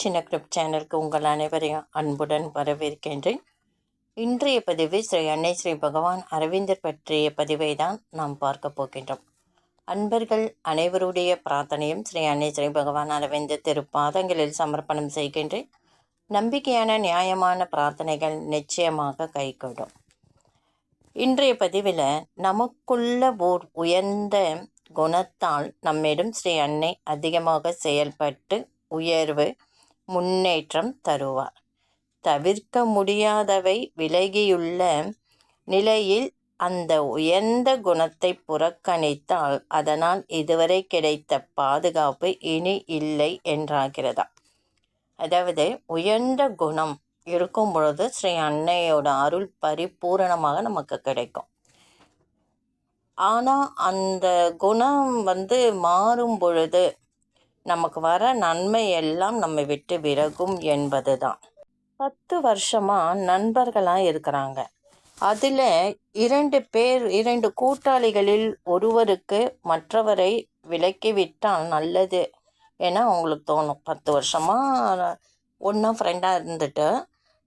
சின்ன கிரிப் சேனலுக்கு உங்கள் அனைவரையும் அன்புடன் வரவேற்கின்றேன். இன்றைய பதிவு ஸ்ரீ அன்னை ஸ்ரீ பகவான் அரவிந்தர் பற்றிய பதிவை தான் நாம் பார்க்க போகின்றோம். அன்பர்கள் அனைவருடைய பிரார்த்தனையும் ஸ்ரீ அன்னை ஸ்ரீ பகவான் அரவிந்தர் திருப்பாதங்களில் சமர்ப்பணம் செய்கின்றேன். நம்பிக்கையான நியாயமான பிரார்த்தனைகள் நிச்சயமாக கைகூடும். இன்றைய பதிவில் நமக்குள்ள ஓர் உயர்ந்த குணத்தால் நம்மிடம் ஸ்ரீ அன்னை அதிகமாக செயல்பட்டு உயர்வு முன்னேற்றம் தருவார். தவிர்க்க முடியாதவை விலகியுள்ள நிலையில் அந்த உயர்ந்த குணத்தை புறக்கணித்தால் அதனால் இதுவரை கிடைத்த பாதுகாப்பு இனி இல்லை என்றாகிறதா? அதாவது உயர்ந்த குணம் இருக்கும் பொழுது ஸ்ரீ அன்னையோட அருள் பரிபூரணமாக நமக்கு கிடைக்கும். ஆனால் அந்த குணம் வந்து மாறும் பொழுது நமக்கு வர நன்மை எல்லாம் நம்மை விட்டு விலகும் என்பது தான் பத்து வருஷமாக நண்பர்களாக இருக்கிறாங்க. அதில் இரண்டு பேர் இரண்டு கூட்டாளிகளில் ஒருவருக்கு மற்றவரை விலக்கிவிட்டால் நல்லது என அவங்களுக்கு தோணும். பத்து வருஷமாக ஒன்றா ஃப்ரெண்டாக இருந்துட்டு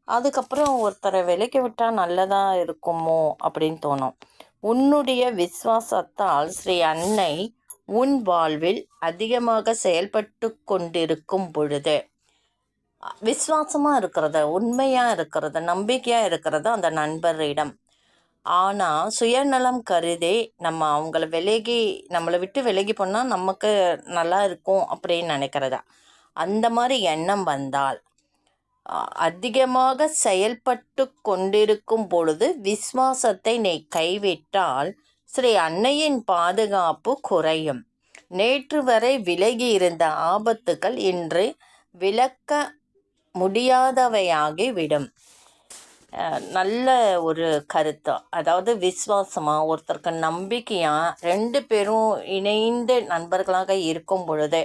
அதுக்கப்புறம் ஒருத்தரை விலக்கி விட்டால் நல்லதாக இருக்குமோ அப்படின்னு தோணும். உன்னுடைய விஸ்வாசத்தால் ஸ்ரீ அன்னை உன் வாழ்வில் அதிகமாக செயல்பட்டு கொண்டிருக்கும் பொழுது விஸ்வாசமாக இருக்கிறத உண்மையாக இருக்கிறத நம்பிக்கையாக இருக்கிறத அந்த நண்பரிடம். ஆனால் சுயநலம் கருதி நம்ம அவங்கள விலகி நம்மளை விட்டு விலகி போனால் நமக்கு நல்லா இருக்கும் அப்படின்னு நினைக்கிறதா? அந்த மாதிரி எண்ணம் வந்தால் அதிகமாக செயல்பட்டு கொண்டிருக்கும் பொழுது விஸ்வாசத்தை நீ கைவிட்டால் ஸ்ரீ அன்னையின் பாதுகாப்பு குறையும். நேற்று வரை விலகி இருந்த ஆபத்துக்கள் இன்று விளக்க முடியாதவையாகி விடும் நல்ல ஒரு கருத்து. அதாவது விஸ்வாசமாக ஒருத்தருக்கு நம்பிக்கையாக ரெண்டு பேரும் இணைந்து நண்பர்களாக இருக்கும் பொழுது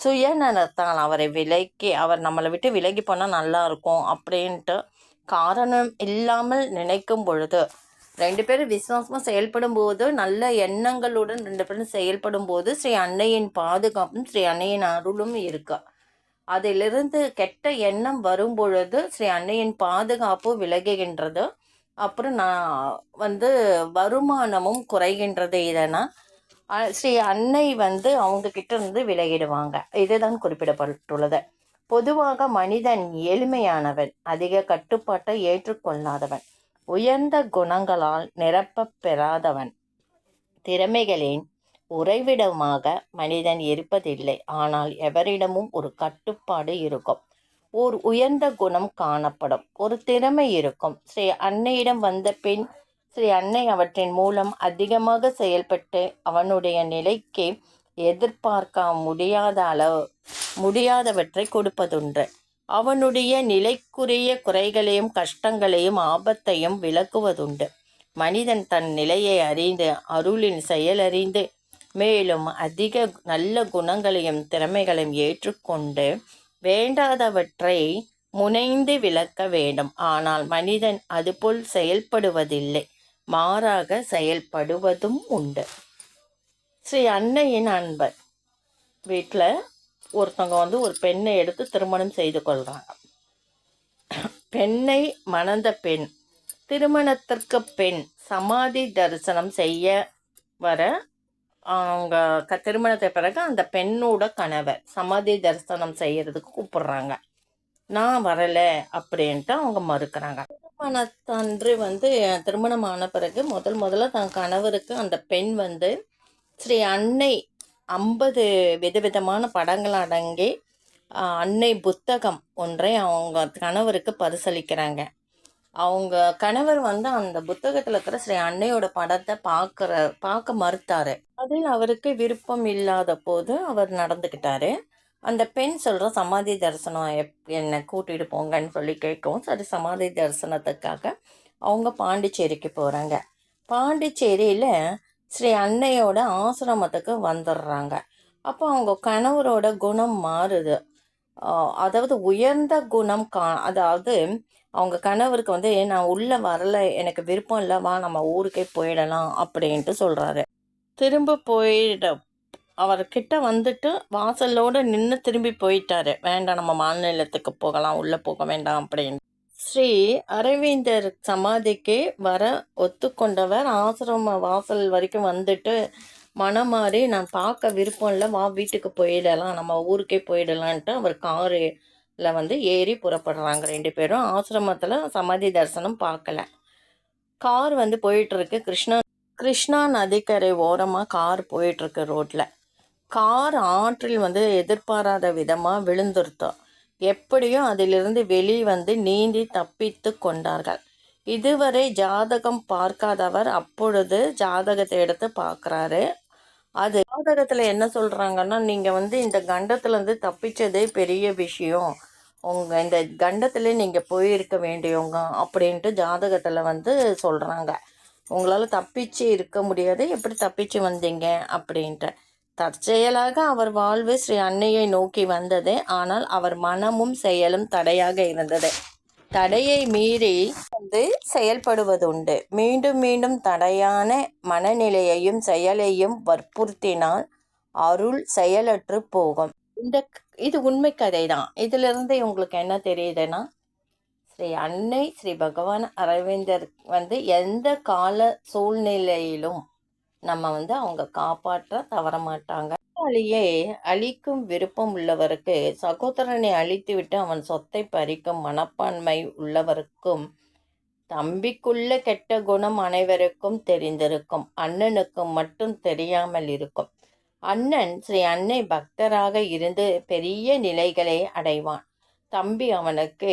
சுயநலத்தால் அவரை விலக்கி அவர் நம்மளை விட்டு விலகி போனால் நல்லா இருக்கும் அப்படின்ட்டு காரணம் இல்லாமல் நினைக்கும் பொழுது ரெண்டு பேரும் விசுவாசமாக செயல்படும் போது நல்ல எண்ணங்களுடன் ரெண்டு பேரும் செயல்படும் போது ஸ்ரீ அன்னையின் பாதுகாப்பும் ஸ்ரீ அன்னையின் அருளும் இருக்கா. அதிலிருந்து கெட்ட எண்ணம் வரும் பொழுது ஸ்ரீ அன்னையின் பாதுகாப்பு விலகுகின்றது. அப்புறம் நான் வந்து வருமானமும் குறைகின்றது இதனால் ஸ்ரீ அன்னை வந்து அவங்க கிட்ட இருந்து விலகிடுவாங்க. இதுதான் குறிப்பிடப்பட்டுள்ளது. பொதுவாக மனிதன் எளிமையானவன் அதிக கட்டுப்பாட்டை ஏற்றுக்கொள்ளாதவன். உயர்ந்த குணங்களால் நிரப்பப் பெறாதவன். திறமைகளின் உறைவிடமாக மனிதன் இருப்பதில்லை. ஆனால் எவரிடமும் ஒரு கட்டுப்பாடு இருக்கும். ஓர் உயர்ந்த குணம் காணப்படும். ஒரு திறமை இருக்கும். ஸ்ரீ அன்னையிடம் வந்த பின் ஸ்ரீ அன்னை அவற்றின் மூலம் அதிகமாக செயல்பட்டு அவனுடைய நிலைக்கு எதிர்பார்க்க முடியாத அளவு முடியாதவற்றை கொடுப்பதுண்டு. அவனுடைய நிலைக்குரிய குறைகளையும் கஷ்டங்களையும் ஆபத்தையும் விளக்குவதுண்டு. மனிதன் தன் நிலையை அறிந்து அருளின் செயலறிந்து மேலும் அதிக நல்ல குணங்களையும் திறமைகளையும் ஏற்றுக்கொண்டு வேண்டாதவற்றை முனைந்து விளக்க வேண்டும். ஆனால் மனிதன் அதுபோல் செயல்படுவதில்லை. மாறாக செயல்படுவதும் உண்டு. ஸ்ரீ அன்னையின் அன்பர் வீட்டில் ஒருத்தவங்க வந்து ஒரு பெண்ணை எடுத்து திருமணம் செய்து கொள்கிறாங்க பெண்ணை மணந்த பெண் திருமணத்திற்கு பெண் சமாதி தரிசனம் செய்ய வர அவங்க க திருமணத்தை பிறகு அந்த பெண்ணோட கணவர் சமாதி தரிசனம் செய்கிறதுக்கு கூப்பிடுறாங்க. நான் வரலை அப்படின்ட்டு அவங்க மறுக்கிறாங்க. திருமணத்தன்று வந்து திருமணம் ஆன பிறகு முதல் முதல்ல தன் கணவருக்கு அந்த பெண் வந்து ஸ்ரீ அன்னை ஐம்பது விதவிதமான படங்கள் அடங்கி அன்னை புத்தகம் ஒன்றை அவங்க கணவருக்கு பரிசளிக்கிறாங்க. அவங்க கணவர் வந்து அந்த புத்தகத்தில் இருக்கிற ஸ்ரீ அன்னையோட படத்தை பார்க்குற பார்க்க மறுத்தார். அதில் அவருக்கு விருப்பம் இல்லாத போது அவர் நடந்துக்கிட்டாரு. அந்த பெண் சொல்கிற சமாதி தரிசனம் எப் என்னை கூட்டிகிட்டு போங்கன்னு சொல்லி கேட்கவும் சரி சமாதி தரிசனத்துக்காக அவங்க பாண்டிச்சேரிக்கு போகிறாங்க பாண்டிச்சேரியில் ஸ்ரீ அன்னையோட ஆசிரமத்துக்கு வந்துடுறாங்க. அப்போ அவங்க கணவரோட குணம் மாறுது. அதாவது உயர்ந்த குணம் கா அதாவது அவங்க கணவருக்கு வந்து நான் உள்ளே வரல எனக்கு விருப்பம் இல்லை வா நம்ம ஊருக்கே போயிடலாம் அப்படின்ட்டு சொல்கிறாரு திரும்ப போயிட அவர்கிட்ட வந்துட்டு வாசலோடு நின்று திரும்பி போயிட்டாரு. வேண்டாம் நம்ம மாநிலத்துக்கு போகலாம் உள்ளே போக வேண்டாம் அப்படின்னு ஸ்ரீ அரவிந்தர் சமாதிக்கு வர ஒத்துக்கொண்டவர். ஆசிரம வாசல் வரைக்கும் வந்துட்டு மனம் மாறி நான் பார்க்க விருப்பம் இல்லை. வா வீட்டுக்கு போயிடலாம். நம்ம ஊருக்கே போயிடலான்ட்டு அவர் காரில் வந்து ஏறி புறப்படுறாங்க ரெண்டு பேரும். ஆசிரமத்தில் சமாதி தரிசனம் பார்க்கல. கார் வந்து போயிட்டுருக்கு. கிருஷ்ணா கிருஷ்ணா நதிக்கரை ஓரமாக கார் போயிட்டுருக்கு ரோட்டில் கார் ஆற்றில் வந்து எதிர்பாராத விதமாக விழுந்துருத்தோம். எப்படியும் அதிலிருந்து வெளிவந்து நீந்தி தப்பித்து கொண்டார்கள். இதுவரை ஜாதகம் பார்க்காதவர் அப்பொழுது ஜாதகத்தை எடுத்து பார்க்குறாரு. அது ஜாதகத்தில் என்ன சொல்கிறாங்கன்னா நீங்கள் வந்து இந்த கண்டத்துலேருந்து தப்பிச்சதே பெரிய விஷயம். உங்கள் இந்த கண்டத்தில் நீங்கள் போயிருக்க வேண்டியவங்க அப்படின்ட்டு ஜாதகத்தில் வந்து சொல்கிறாங்க உங்களால் தப்பிச்சு இருக்க முடியாது. எப்படி தப்பிச்சு வந்தீங்க அப்படின்ட்டு. தற்செயலாக அவர் வாழ்வு ஸ்ரீ அன்னையை நோக்கி வந்தது. ஆனால் அவர் மனமும் செயலும் தடையாக இருந்தது. தடையை மீறி வந்து செயல்படுவதுண்டு. மீண்டும் மீண்டும் தடையான மனநிலையையும் செயலையும் வற்புறுத்தினால் அருள் செயலற்று போகும். இந்த இது உண்மை கதை தான் இதிலிருந்து உங்களுக்கு என்ன தெரியுதுன்னா ஸ்ரீ அன்னை ஸ்ரீ பகவான் அரவிந்தர் வந்து எந்த கால சூழ்நிலையிலும் நம்ம வந்து அவங்க காப்பாற்ற தவற மாட்டாங்க அழியே அழிக்கும் விருப்பம் உள்ளவருக்கு சகோதரனை அழித்துவிட்டு அவன் சொத்தை பறிக்கும் மனப்பான்மை உள்ளவருக்கும் தம்பிக்குள்ள கெட்ட குணம் அனைவருக்கும் தெரிந்திருக்கும் அண்ணனுக்கு மட்டும் தெரியாமல் இருக்கும். அண்ணன் ஸ்ரீ அன்னை பக்தராக இருந்து பெரிய நிலைகளை அடைவான். தம்பி அவனுக்கு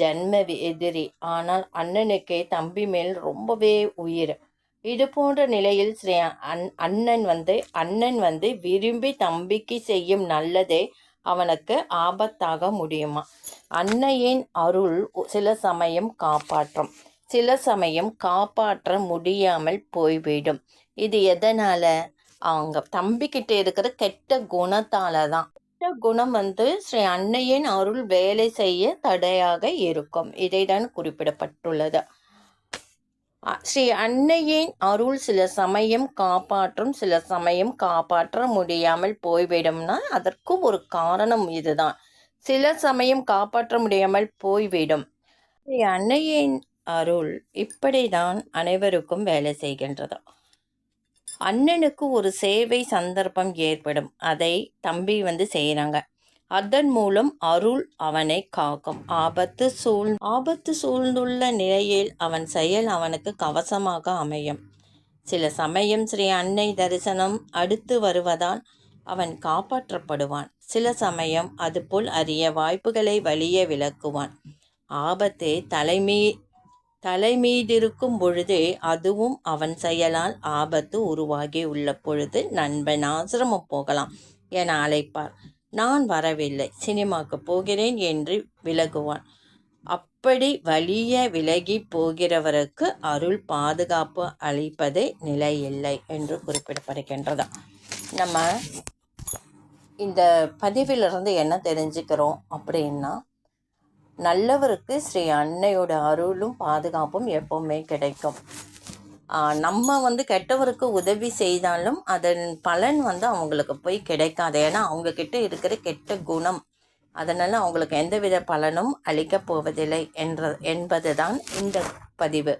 ஜன்ம எதிரி. ஆனால் அண்ணனுக்கு தம்பி மேல் ரொம்பவே உயிர். இது போன்ற நிலையில் ஸ்ரீ அன் அண்ணன் வந்து அண்ணன் வந்து விரும்பி தம்பிக்கு செய்யும் நல்லதே அவனுக்கு ஆபத்தாக முடியுமா? அன்னையின் அருள் சில சமயம் காப்பாற்றும். சில சமயம் காப்பாற்ற முடியாமல் போய்விடும். இது எதனால? அவங்க தம்பிக்கிட்ட இருக்கிற கெட்ட குணத்தால தான் கெட்ட குணம் வந்து ஸ்ரீ அன்னையின் அருள் வேலை செய்ய தடையாக இருக்கும். இதை தான் குறிப்பிடப்பட்டுள்ளது. ஸ்ரீ அன்னையின் அருள் சில சமயம் காப்பாற்றும் சில சமயம் காப்பாற்ற முடியாமல் போய்விடும்னா அதற்கும் ஒரு காரணம் இதுதான். சில சமயம் காப்பாற்ற முடியாமல் போய்விடும். ஸ்ரீ அன்னையின் அருள் இப்படிதான் அனைவருக்கும் வேலை செய்கின்றது. அண்ணனுக்கு ஒரு சேவை சந்தர்ப்பம் ஏற்படும். அதை தம்பி வந்து செய்கிறாங்க அதன் மூலம் அருள் அவனை காக்கும். ஆபத்து சூழ் ஆபத்து சூழ்ந்துள்ள நிலையில் அவன் செயல் அவனுக்கு கவசமாக அமையும். சில சமயம் ஸ்ரீ அன்னை தரிசனம் அடுத்து வருவதால் அவன் காப்பாற்றப்படுவான். சில சமயம் அதுபோல் அறிய வாய்ப்புகளை வலிய விளக்குவான். ஆபத்தை தலைமீ தலைமீதிருக்கும் பொழுதே அதுவும் அவன் செயலால் ஆபத்து உருவாகி உள்ள பொழுது நண்பன் ஆசிரமம் போகலாம் என அழைப்பார். நான் வரவில்லை. சினிமாக்கு போகிறேன் என்று விலகுவான். அப்படி வலிய விலகி போகிறவருக்கு அருள் பாதுகாப்பு அளிப்பதே நிலையில்லை என்று குறிப்பிடப்படுகின்றது நம்ம இந்த பதிவிலிருந்து என்ன தெரிஞ்சுக்கிறோம் அப்படின்னா நல்லவருக்கு ஸ்ரீ அன்னையோட அருளும் பாதுகாப்பும் எப்பவுமே கிடைக்கும். நம்ம வந்து கெட்டவருக்கு உதவி செய்தாலும் அதன் பலன் வந்து அவங்களுக்கு போய் கிடைக்காது. ஏன்னா அவங்கக்கிட்ட இருக்கிற கெட்ட குணம் அதனால் அவங்களுக்கு எந்தவித பலனும் அளிக்கப் போவதில்லை என்ற என்பது தான் இந்த பதிவு.